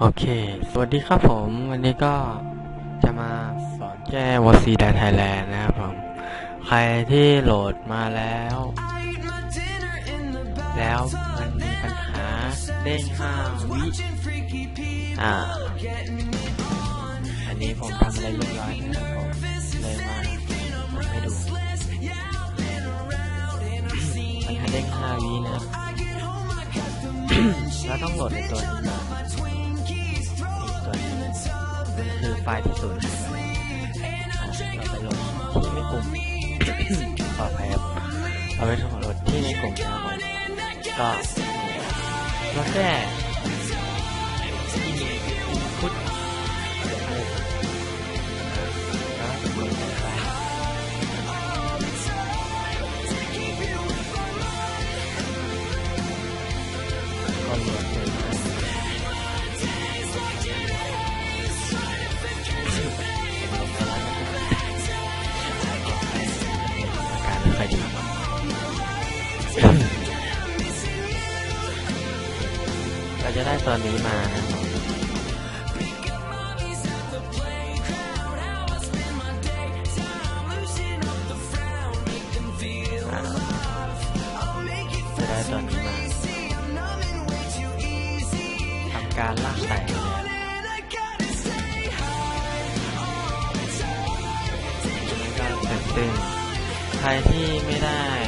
โอเค สวัสดีครับผม วันนี้ก็จะมาสอนแก้วซีดาไทยแลนด์นะครับผม ใครที่โหลดมาแล้ว แล้วมันมีปัญหาเด้งห้าวิ อ่า อันนี้ผมทำอะไรเรียบร้อยนะครับผม เลยมาทำให้ดู ปัญหาเด้งห้าวินะ แล้วต้องโหลดในตัวนี้ คือไฟล์ที่ศูนย์หายไปเราไปโหลดที่ไม่กลุ่มขออภัยครับเราไปโหลดที่ในกลุ่มนะครับผมก็เราแค่พุทแล้วกดไปก็โหลดเลยน เราจะได้ตัวนี้มานะจะได้ตัวนี้มาทำการลากใส่เลยแล้วก็ตึงๆใครที่ไม่ได้